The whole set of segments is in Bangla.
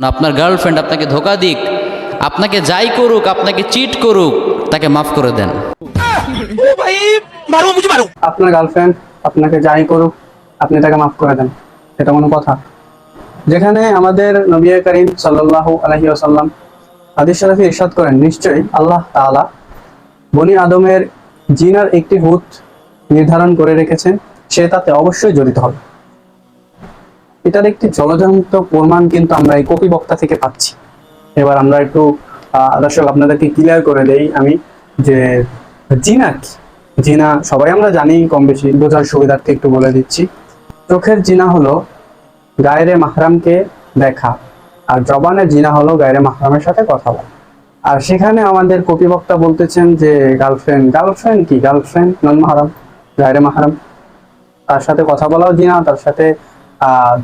না আপনার গার্লফ্রেন্ড আপনাকে ধোকা দিক, আপনাকে যাই করুক, আপনাকে চিট করুক, তাকে মাফ করে দেন। আপনার গার্লফ্রেন্ড আপনাকে যাই করুক, আপনি তাকে মাফ করে দেন। এটা কোনো কথা। যেখানে আমাদের নবী করিম সাল্লাল্লাহু আলাইহি ওয়াসাল্লাম হাদিস শরীফে ইরশাদ করেন, নিশ্চয়ই আল্লাহ তাআলা বনি আদমের জিনার একটি হুত নির্ধারণ করে রেখেছেন, সে তাতে অবশ্যই জড়িত হবে। এটার একটি জলজন্ত প্রমাণ কিন্তু আমরা এই কপি বক্তা থেকে পাচ্ছি। এবার আমরা একটু দর্শক আপনাদেরকে ক্লিয়ার করে দেই আমি যে জিনা কি? জিনা সবাই আমরা জানি কম বেশি বোঝার সুবিধার্থে একটু বলে দিচ্ছি। চোখের জিনা হলো গায়রে মাহরামকে দেখা, আর জবানের জিনা হলো গায়রে মাহরামের সাথে কথা বলা। আর সেখানে আমাদের কপি বক্তা বলতেছেন যে গার্লফ্রেন্ড গার্লফ্রেন্ড কি? গার্লফ্রেন্ড নন মাহরাম গায়রে মাহরাম? তার সাথে কথা বলাও জিনা, তার সাথে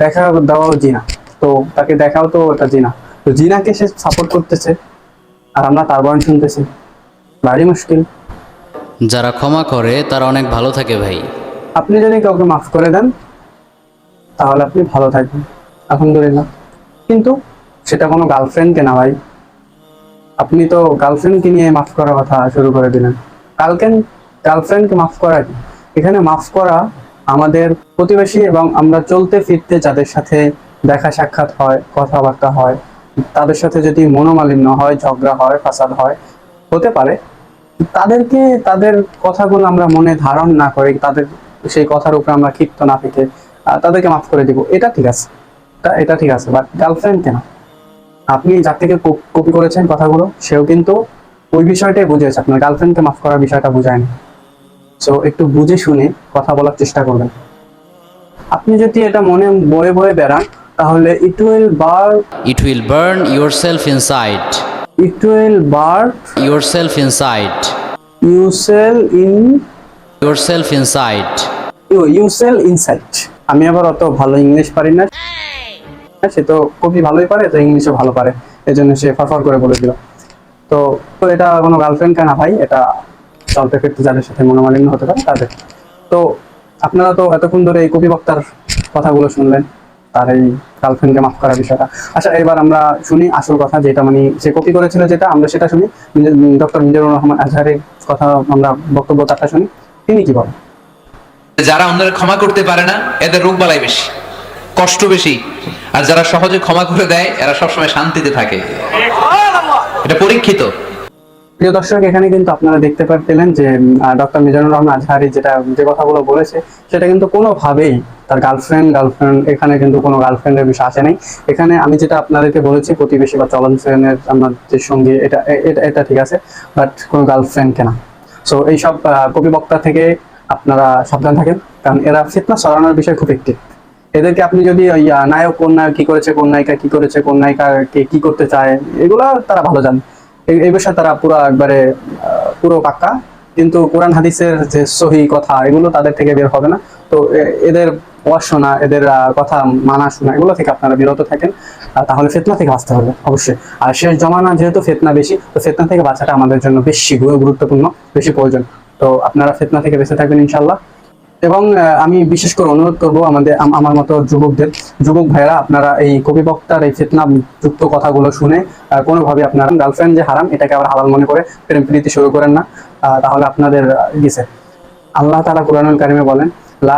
দেখা দেওয়াও জিনা। তো তাকে দেখাও তো ওটা জিনা। তো জিনাকে সে সাপোর্ট করতেছে আর আমরা তার বয়ান শুনতেছি। ভারী মুশকিল। যারা ক্ষমা করে তারা অনেক ভালো থাকে ভাই। আপনি যদি কাউকে মাফ করে দেন তাহলে আপনি ভালো থাকবেন। আলহামদুলিল্লাহ। কিন্তু সেটা কোনো গার্লফ্রেন্ডকে না ভাই। আপনি তো গার্লফ্রেন্ডকে নিয়ে মাফ করার কথা শুরু করে দিলেন। কালকে গার্লফ্রেন্ডকে মাফ করা কি? এখানে মাফ করা আমাদের প্রতিবেশী এবং আমরা চলতে ফিরতে যাদের সাথে দেখা সাক্ষাৎ হয়, কথাবার্তা হয়, তাদের সাথে যদি মনোমালিন্য হয়, ঝগড়া হয়, ফাসাদ হয়, হতে পারে, তাদেরকে, তাদের কথাগুলো আমরা মনে ধারণ না করে তাদের সেই কথার উপরে আমরা ক্ষিপ্ত না থেকে তাদেরকে মাফ করে দিব। এটা ঠিক আছে। এটা- এটা ঠিক আছে। বাট গার্লফ্রেন্ড কেন? আপনি যার থেকে কপি করেছেন কথাগুলো, সেও কিন্তু ওই বিষয়টাই বুঝেছে আপনার গার্লফ্রেন্ডকে মাফ করার বিষয়টা বুঝায়নি। সো একটু বুঝে শুনে কথা বলার চেষ্টা করবেন। আপনি যদি এটা মনে বয়ে বয়ে বেড়ান তাহলে it will burn it will burn yourself inside it will burn yourself inside you sell in yourself inside you you sell insight আমি আবার অত ভালো ইংলিশ পারি না। সে তো খুবই ভালোই পারে তো ইংলিশও ভালো পারে। এই জন্য সে ফারফার করে বলে দিল। তো তো এটা কোনো গার্লফ্রেন্ড কেনা ভাই এটা চলতে যাদের সাথে মনোমালিন্য হতে পারে তাদের। তো আপনারা তো এতক্ষণ ধরে এই কবি বক্তার কথাগুলো শুনলেন, তার এই গার্লফ্রেন্ডকে মাফ করার বিষয়টা। আচ্ছা এবার আমরা শুনি আসল কথা, যেটা মানে সে কপি করেছিল যেটা, আমরা সেটা শুনি। ডক্টর মিজানুর রহমান আজহারের কথা আমরা বক্তব্য তারটা শুনি। তিনি কি বলেন? যারা অন্যের ক্ষমা করতে পারে না, এদের রোগ বালাই বেশি, কষ্ট বেশি। আর যারা সহজে ক্ষমা করে দেয়, এরা সবসময় শান্তিতে থাকে। এটা পরীক্ষিত। প্রিয় দর্শক এখানে কিন্তু আপনারা দেখতে পেলেন যে ডক্টর মিজানুর রহমান আজহারি যেটা যে কথাগুলো বলেছে সেটা কিন্তু কোনোভাবেই তার গার্লফ্রেন্ড গার্লফ্রেন্ড এখানে কিন্তু কোনো গার্লফ্রেন্ডের বিষয় আসে নাই। এখানে আমি যেটা আপনাদেরকে বলেছি প্রতিবেশী বা চলন আমার যে সঙ্গী এটা এটা ঠিক আছে বাট কোনো গার্লফ্রেন্ড কেনা। সো এইসব আহ, কবি বক্তা থেকে আপনারা সাবধান থাকেন কারণ এরা ফিতনা সরানোর বিষয় খুব একটি। এদেরকে আপনি যদি ওই নায়ক কোন নায়ক কি করেছে কোন নায়িকা কি করেছে কোন নায়িকা কে কি করতে চায় এগুলো তারা ভালো জানে। এই- বিষয়ে তারা পুরো একবারে পুরো পাক্কা। কিন্তু কোরআন হাদিসের যে সহি কথা, এগুলো তাদের থেকে বের হবে না। তো এদের পড়াশোনা, এদের কথা মানা শোনা, এগুলো থেকে আপনারা বিরত থাকেন। তাহলে ফেতনা থেকে বাঁচতে হবে, অবশ্যই। আর শেষ জমানা যেহেতু ফেতনা বেশি, তো ফেতনা থেকে বাঁচাটা আমাদের জন্য বেশি গুরুত্বপূর্ণ, বেশি প্রয়োজন। তো আপনারা ফেতনা থেকে বেঁচে থাকবেন ইনশাল্লাহ এবং আমি বিশেষ করে অনুরোধ করব আমাদের আমার মতো যুবকদের, যুবক ভাইরা আপনারা এই কবি বক্তার এই ফেতনা যুক্ত কথাগুলো শুনে কোনোভাবে আপনারা গার্লফ্রেন্ড যে হারাম, এটাকে আবার হালাল মনে করে প্রেম প্রীতি শুরু করেন না। তাহলে আপনাদের গেছে। আল্লাহ তালা কোরআনুল কারিমে বলেন, লা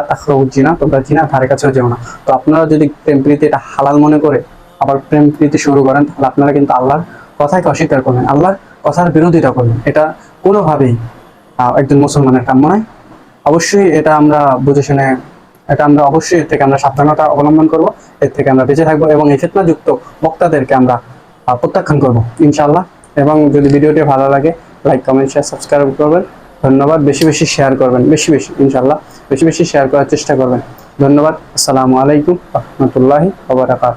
তোমরা জিনা, ধারে কাছেও যেও না। তো আপনারা যদি প্রেম প্রীতি এটা হালাল মনে করে আবার প্রেম প্রীতি শুরু করেন, তাহলে আপনারা কিন্তু আল্লাহর কথাকে অস্বীকার করবেন আল্লাহর কথার বিরোধিতা করবেন এটা কোনোভাবেই একজন মুসলমানের কাম্য নয়। অবশ্যই এটা আমরা বুঝে শুনে, এটা আমরা অবশ্যই এর থেকে আমরা সাবধানতা অবলম্বন করব, এর থেকে আমরা বেঁচে থাকব এবং এই ফেতনাযুক্ত বক্তাদেরকে আমরা প্রত্যাখ্যান করব ইনশাল্লাহ এবং যদি ভিডিওটি ভালো লাগে লাইক কমেন্ট শেয়ার সাবস্ক্রাইব করবেন। ধন্যবাদ। বেশি বেশি শেয়ার করবেন। বেশি বেশি ইনশাল্লাহ বেশি বেশি শেয়ার করার চেষ্টা করবেন। ধন্যবাদ। আসসালামু আলাইকুম। রহমতুল্লাহি ওবরাকাত